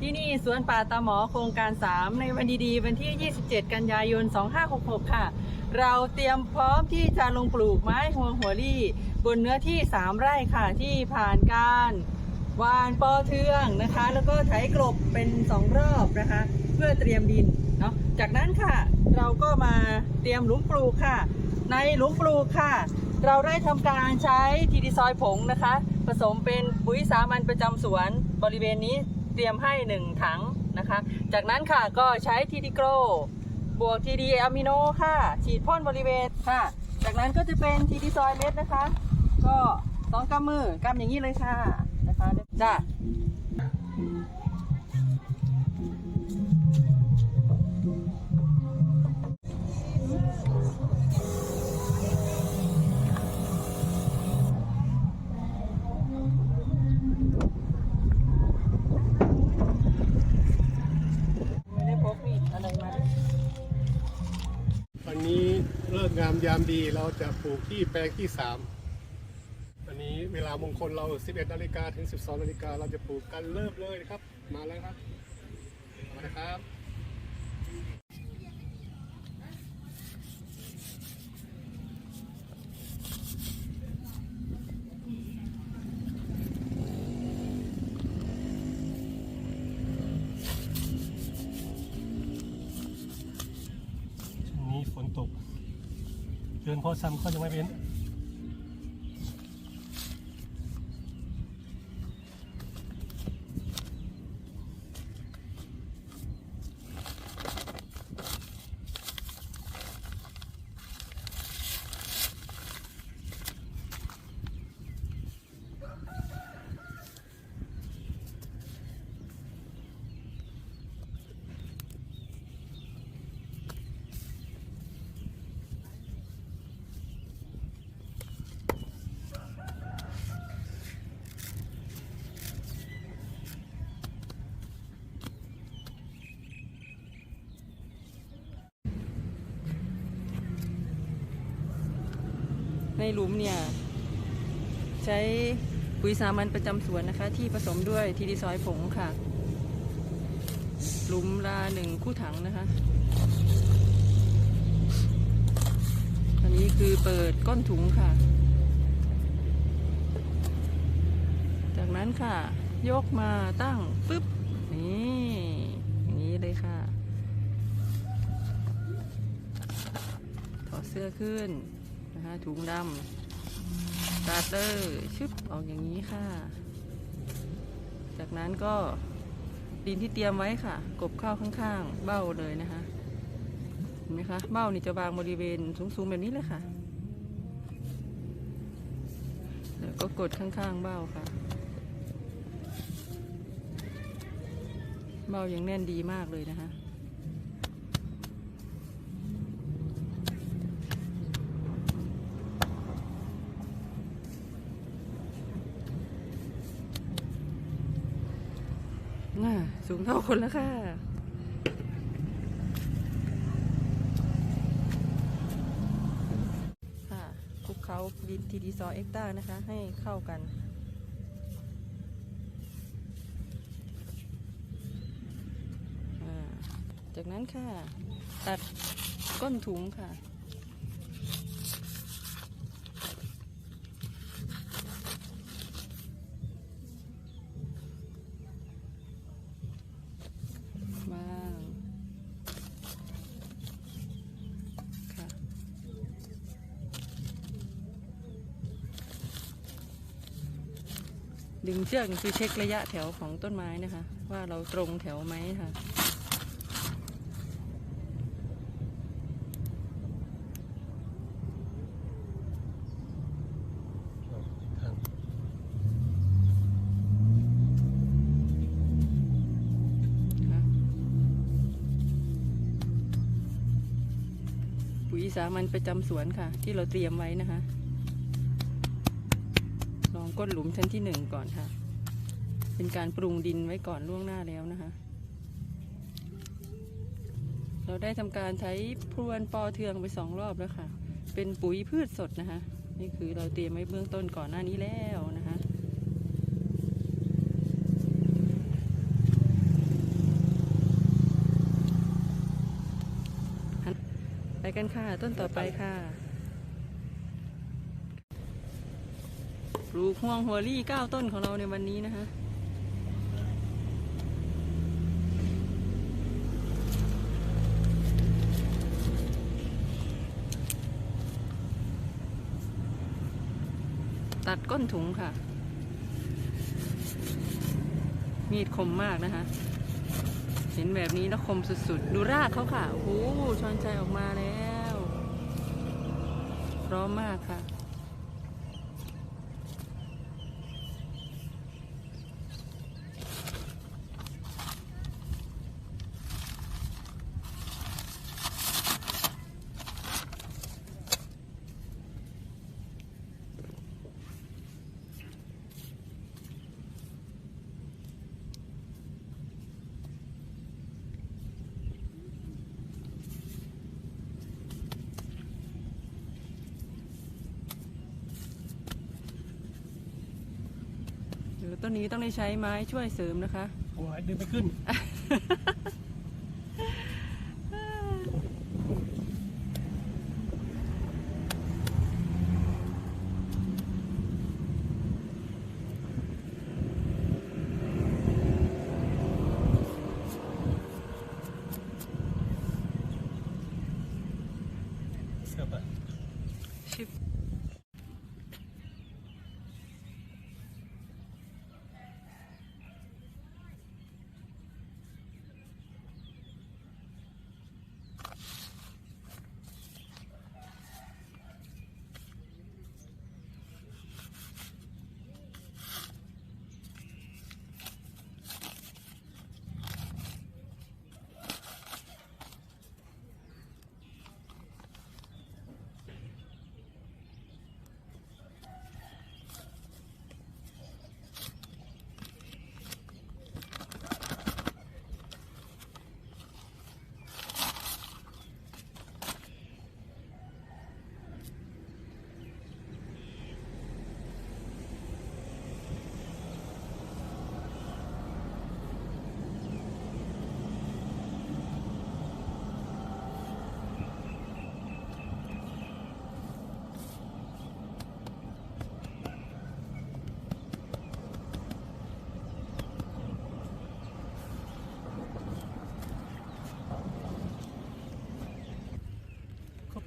ที่นี่สวนป่าตาหมอโครงการ 3 ในวันดีๆ วันที่ 27 กันยายน 2566 ค่ะ เราเตรียมพร้อมที่จะลงปลูกไม้หัวหัวลี่ บนเนื้อที่ 3 ไร่ค่ะ ที่ผ่านการวานปอเทืองนะคะ แล้วก็ไถกลบเป็น 2 รอบนะคะ เพื่อเตรียมดินเนาะจากนั้นค่ะ เราก็มาเตรียมหลุมปลูกค่ะ ในหลุมปลูกค่ะ เราได้ทำการใช้ทีดีซอยผงนะคะ ผสมเป็นปุ๋ยสามัญประจำสวนบริเวณนี้ เตรียมให้ 1 ถังนะคะ จากนั้นค่ะก็ใช้ทีดีโกรบวกทีดีอะมิโนค่ะ ฉีดพ่นบริเวณค่ะ จากนั้นก็จะเป็นทีดีซอยเม็ดนะคะ ก็สองกำมือกำอย่างนี้เลยค่ะนะคะจ้า ยามดีเราจะปลูกที่แปลงที่สามอันนี้เวลามงคลเรา 11นาฬิกาถึง 12นาฬิกาเราจะปลูกกันเริ่มเลยนะครับ มาแล้วครับมาแลยครับ อนพอซ้ำเขาจะไม่เป็น ในหลุมเนี่ย ใช้ปุ๋ยสามัญประจำสวนนะคะ ที่ผสมด้วยทีดีซอยผงค่ะ หลุมละหนึ่งคู่ถังนะคะ อันนี้คือเปิดก้นถุงค่ะ จากนั้นค่ะ ยกมาตั้งปึ๊บ นี่อย่างนี้เลยค่ะ ถอดเสื้อขึ้น นะคะถุงดำสตาร์เตอร์ชึบออกอย่างนี้ค่ะ จากนั้นก็ดินที่เตรียมไว้ค่ะ กบข้าวข้างๆ เบ้าเลยนะคะเห็นไหมคะเบ้านี่จะวางบริเวณสูงๆแบบนี้เลยค่ะแล้วก็กดข้างๆเบ้าค่ะ เบ้ายังแน่นดีมากเลยนะคะ น่า สูงเท่าคนแล้วค่ะ ค่ะคลุกเขาดินทีดีซอเอ็กต้านะคะ ให้เข้ากันจากนั้นค่ะ ตัดก้นถุงค่ะ วางค่ะ ดึงเชือกคือเช็คระยะแถวของต้นไม้นะคะ ว่าเราตรงแถวไหมค่ะค่ะปุ๋ยสามัญประจำสวนค่ะ ที่เราเตรียมไว้นะคะ ก้นหลุมชั้นที่หนึ่งก่อนค่ะ เป็นการปรุงดินไว้ก่อนล่วงหน้าแล้วนะคะ เราได้ทำการใช้พรวนปอเทืองไปสองรอบแล้วค่ะ เป็นปุ๋ยพืชสดนะคะ นี่คือเราเตรียมไว้เบื้องต้นก่อนหน้านี้แล้วนะคะไปกันค่ะ ต้นต่อไปค่ะ ลูกห่วงหัวลี่เก้าต้นของเราในวันนี้นะคะตัดก้นถุงค่ะ มีดคมมากนะคะ เห็นแบบนี้แล้วคมสุดๆ ดูรากเขาค่ะ โอ้โหช้อนใจออกมาแล้ว พร้อมมากค่ะ ต้นนี้ต้องได้ใช้ไม้ช่วยเสริมนะคะ โอ้ยดึงไปขึ้น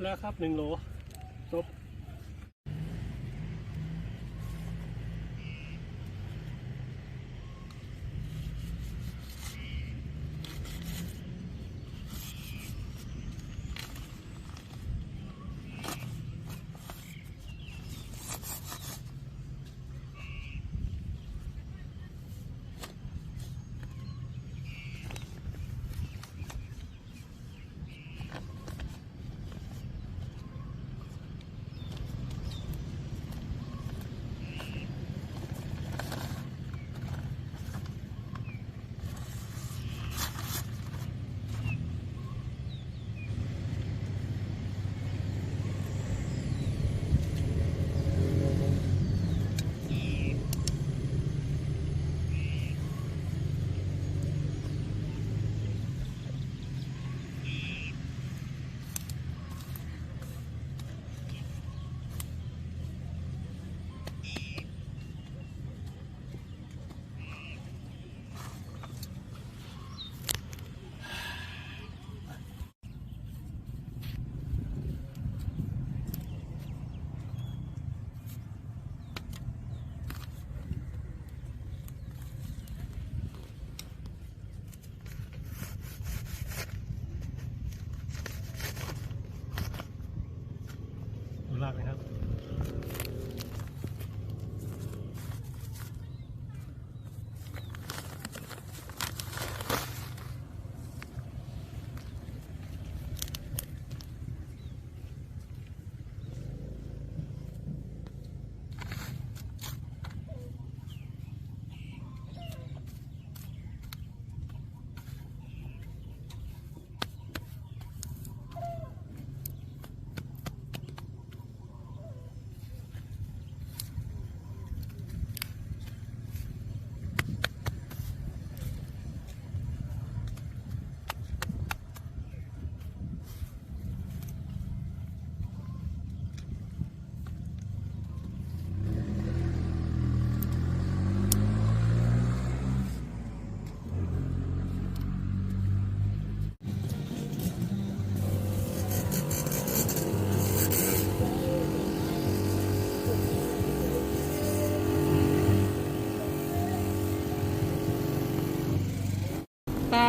แล้วครับหนึ่งโล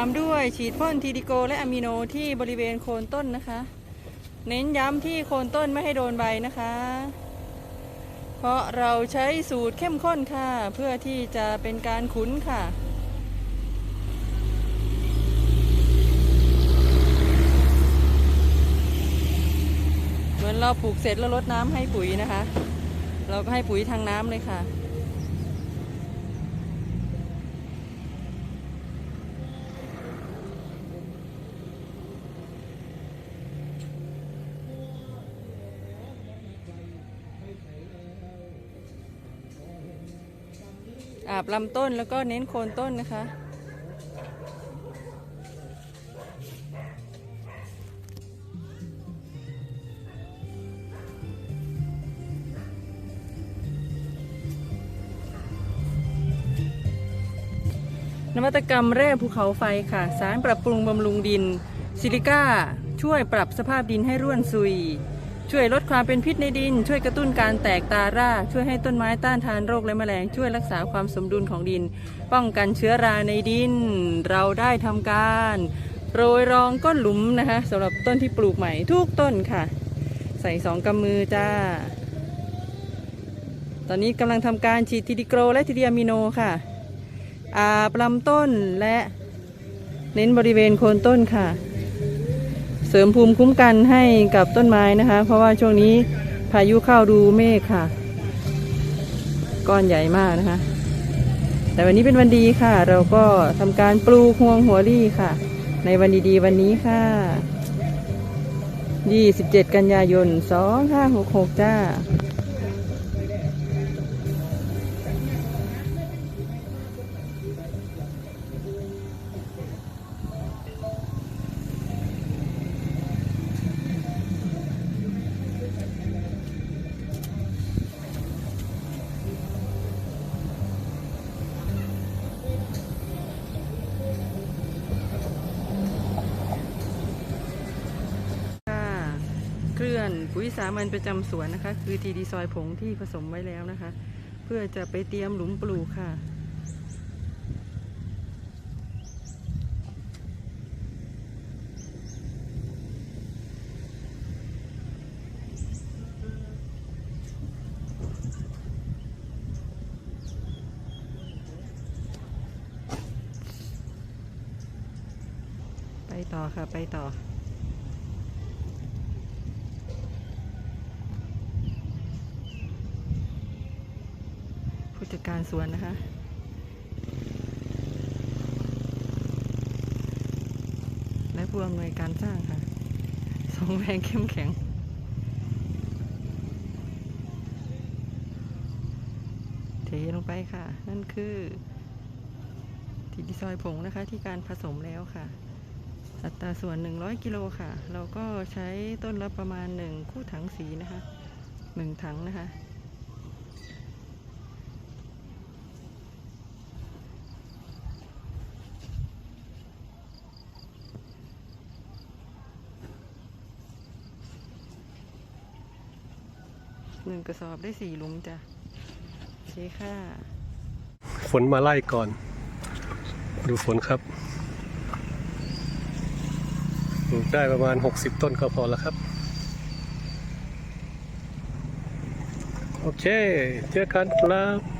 ามด้วยฉีดพ่นทีดิโกและอะมิโนที่บริเวณโคนต้นนะคะ เน้นย้ำที่โคนต้นไม่ให้โดนใบนะคะ เพราะเราใช้สูตรเข้มข้นค่ะ เพื่อที่จะเป็นการขุนค่ะเหมือนเราปลูกเสร็จแล้วรดน้ำให้ปุ๋ยนะคะ เราก็ให้ปุ๋ยทางน้ำเลยค่ะาบลำต้นแล้วก็เน้นโคนต้นนะคะ นวัตกรรมแร่ภูเขาไฟค่ะ สารปรับปรุงบำรุงดิน ซิลิก้า ช่วยปรับสภาพดินให้ร่วนซุย ช่วยลดความเป็นพิษในดิน ช่วยกระตุ้นการแตกตารากช่วยให้ต้นไม้ต้านทานโรคและแมลง ช่วยรักษาความสมดุลของดิน ป้องกันเชื้อราในดิน เราได้ทำการโรยรองก้นหลุมนะคะสำหรับต้นที่ปลูกใหม่ทุกต้นค่ะ ใส่สองกำมือจ้า ตอนนี้กำลังทำการฉีดทีดิโกรและทีเดียมิโนค่ะอาบลำต้นและเน้นบริเวณโคนต้นค่ะ เสริมภูมิคุ้มกันให้กับต้นไม้นะคะ เพราะว่าช่วงนี้พายุเข้าดูเมฆค่ะ ก้อนใหญ่มากนะคะ แต่วันนี้เป็นวันดีค่ะ เราก็ทำการปลูกห่วงหัวรี่ค่ะ ในวันดีๆ วันนี้ค่ะ 27 กันยายน 2566 จ้า สามัญประจำสวนนะคะ คือทีดีซอยผงที่ผสมไว้แล้วนะคะ เพื่อจะไปเตรียมหลุมปลูกค่ะไปต่อค่ะ ไปต่อ ผู้จัดการสวนนะคะ และผู้อำนวยการสร้างค่ะ สองแรงเข้มแข็ง เทลงไปค่ะ นั่นคือที่ดีซอยผงนะคะที่การผสมแล้วค่ะ อัตราส่วน 100 กิโลค่ะ เราก็ใช้ต้นละประมาณ 1 คู่ถังสีนะคะ 1 ถังนะคะ หนึ่งกระสอบได้สี่หลุมจ้ะโอเคค่ะ ฝนมาไล่ก่อน ดูฝนครับปลูกได้ประมาณ 60 ต้นก็พอแล้วครับ โอเค เจอกันครับ